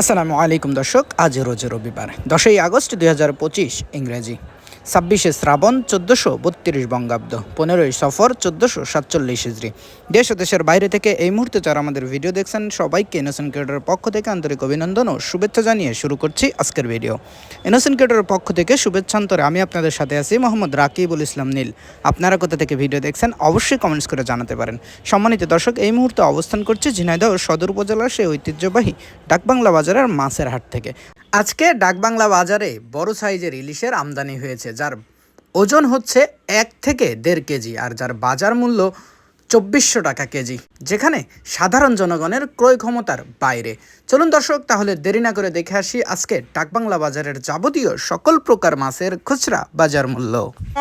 আসসালামু আলাইকুম দর্শক আজ রোজ রবিবার দশই আগস্ট দুই হাজার পঁচিশ ইংরেজি। ছাব্বিশে শ্রাবণ, চোদ্দোশো বত্রিশ বঙ্গাব্দ, পনেরোই সফর, চোদ্দোশো সাতচল্লিশ হিজড়ি দেশ ও দেশের বাইরে থেকে এই মুহূর্তে যারা আমাদের ভিডিও দেখছেন, সবাইকে ইনোসেন্ট ক্রিয়েটরের পক্ষ থেকে আন্তরিক অভিনন্দন ও শুভেচ্ছা জানিয়ে শুরু করছি আজকের ভিডিও। ইনোসেন্ট ক্রিয়েটরের পক্ষ থেকে শুভেচ্ছান্তরে আমি আপনাদের সাথে আছি মোহাম্মদ রাকিবুল ইসলাম নীল। আপনারা কোথা থেকে ভিডিও দেখছেন, অবশ্যই কমেন্টস করে জানাতে পারেন। সম্মানিত দর্শক, এই মুহূর্তে অবস্থান করছে ঝিনাইদহ সদর উপজেলার সেই ঐতিহ্যবাহী ডাকবাংলা বাজারের মাছের হাট থেকে। আজকে ডাকবাংলা বাজারে বড় সাইজের ইলিশের আমদানি হয়েছে, যার ওজন হচ্ছে এক থেকে দেড় কেজি, আর যার বাজার মূল্য চব্বিশশো টাকা কেজি যেখানে সাধারণ জনগণের ক্রয় ক্ষমতার বাইরে। চলুন দর্শক তাহলে দেরি না করে দেখে আসি আজকে ডাকবাংলা বাজারের যাবতীয় সকল প্রকার মাছের খুচরা বাজার মূল্য।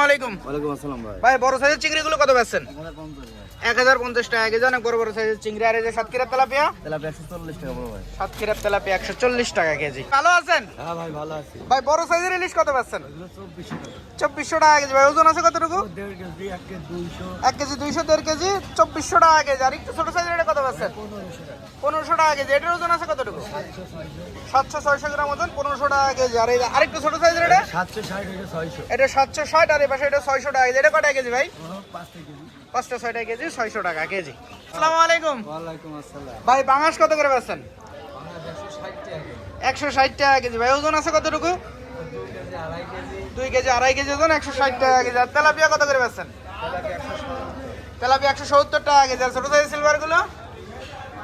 আলাইকুম ওয়ালাইকুম আসসালাম ভাই। ভাই বড় সাইজের চিংড়িগুলো কত বেচছেন? এক হাজার পঞ্চাশ টাকা কেজি অনেক বড় বড় সাইজের চিংড়ি। আর এই যে সাতক্ষীরা তেলাপিয়া? তেলাপি একশো চল্লিশ টাকা বড় ভাই। সাতক্ষীরা তেলাপিয়া একশো চল্লিশ টাকা কেজি। ভালো আছেন? হ্যাঁ ভাই ভালো আছি। ভাই বড় সাইজের ইলিশ কত এগুলো চব্বিশশো টাকা। কেজি। ভাই ওজন আছে কতটুকু? এক কেজি দুইশো। এক কেজি দুইশো দেড় কেজি? চব্বিশশো টাকা কেজি। আর একটু ছোট সাইজের এটা কত বেচছেন পনেরোশো টাকা কেজি। এটার ওজন আছে কতটুকু? সাতশো ছয়শো গ্রাম ওজন পনেরোশো টাকা কেজি। আর এই আরেকটু ছোট সাইজের এটা? সাতশো ষাট এটা সাতশো ষাট আর এই পাশে এটা ছয়শো টাকা কেজি। এটা কটা কেজি ভাই? পাঁচটা ছয়টা কেজি ছয়শো টাকা কেজি। আসসালামু আলাইকুম। ভাই বাংলাদেশ কত করে বেচছেন একশো ষাট টাকা কেজি। ভাই ওজন আছে কতটুকু? দুই কেজি আড়াই কেজি। ওজন একশো ষাট টাকা কেজি। আর তেলাপিয়া কত করে বেচছেন তেলাপি একশো সত্তর টাকা কেজি আর ছোট সাইজের সিলভারগুলো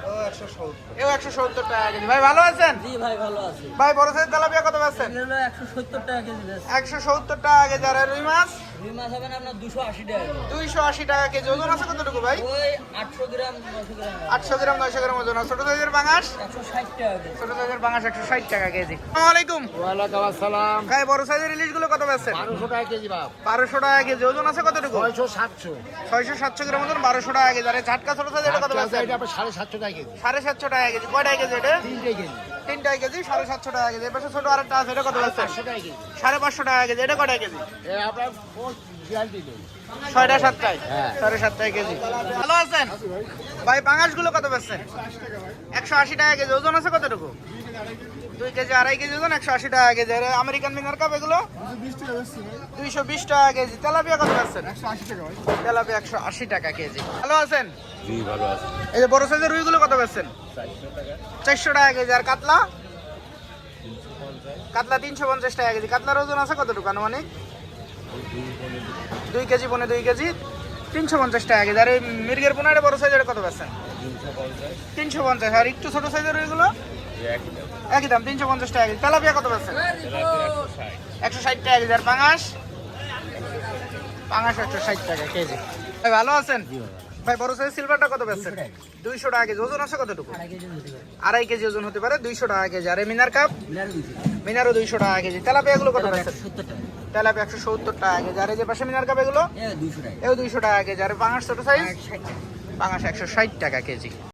ও একশো সত্তর এও একশো সত্তর টাকা কেজি। ভাই ভালো আছেন? জি ভাই ভালো আছি। ভাই বড় সাইজ তেলাপিয়া কত পাচ্ছেন একশো সত্তর টাকা কেজি একশো সত্তর টাকা কেজি আর রুই মাছ? রুই মাছ হবে না আপনার দুশো আশি টাকা কেজি। টাকা ওজন আছে কতটুকু ভাই? ওই গ্রাম ওজন ছোট সাইজের বাঙাশ? টাকা ছোট সাইজের বাঙাশ একশো ষাট টাকা কেজি। আসসালামু আলাইকুম। ওয়ালাইকুম আসসালাম। ভাই বড় সাইজের ইলিশগুলো কত বেচছেন? বারোশো টাকা কেজি বাপ বারোশো টাকা কেজি। ওজন আছে কতটুকু? ছয়শো সাতশো। ছয়শো সাতশো গ্রাম ওজন বারোশো টাকা কেজি। আর ঝাটকা ছোট সাইজ কত বেচছেন? সাড়ে সাতশো টাকা কেজি। সাড়ে সাতশো টাকা কেজি। কয়টায় কেজি এটা? তিনটে কেজি। তিনটায় কেজি সাড়ে সাতশো টাকা কেজি। এবার ছোট আরেকটা আছে এটা কত কেজি। সাড়ে পাঁচশো টাকা কেজি এটা কটায় কেজি? ছয়টা সাতটায়? হ্যাঁ। সাড়ে সাতটায় কেজি। ভালো আছেন? ভাই পাঙাশগুলো কত পাচ্ছেন একশো আশি টাকা কেজি ওজন আছে কতটুকু? দুই কেজি আড়াই কেজি ওজন একশো আশি টাকা কেজি। আর আমেরিকান মিনার কাপ এগুলো? দুইশো বিশ টাকা কেজি। তেলাপিয়া কত বেচছেন তেলাপিয়া একশো আশি টাকা কেজি। ভালো আছেন? জি ভালো আছে। এই যে বড় সাইজের রুইগুলো কত বেচছেন চারশো টাকা কেজি। আর কাতলা? কাতলা তিনশো পঞ্চাশ টাকা কেজি। কাতলার ওজন আছে কতটুকু আনুমানিক? দুই কেজি পনে দুই কেজি। তিনশো পঞ্চাশ টাকা কেজি। আর এই মির্গের পোনারে বড় সাইজের কত বেচছেন তিনশো পঞ্চাশ। আর একটু ছোট সাইজের ওইগুলো একই দাম তিনশো পঞ্চাশ টাকা কেজি তেলাপিয়া কত বেচছেন একশো ষাট টাকা কেজি আর পাঙাশ পাঙাশ একশো ষাট টাকা কেজি ভাই ভালো আছেন ভাই বড় সাইজ সিলভারটা কত বেচছেন দুইশো টাকা কেজি ওজন আছে কতটুকু আড়াই কেজি ওজন হতে পারে দুইশো টাকা কেজি আর মিনার কাপ মিনারও দুইশো টাকা কেজি তেলাপিয়া এগুলো কত বেচছেন তেলাপিয়া একশো সত্তর টাকা কেজি আর এই যে পাশে মিনার কাপ এগুলো এও দুইশো টাকা কেজি আর পাঙাশ ছোট সাইজ পাঙাশ একশো ষাট টাকা কেজি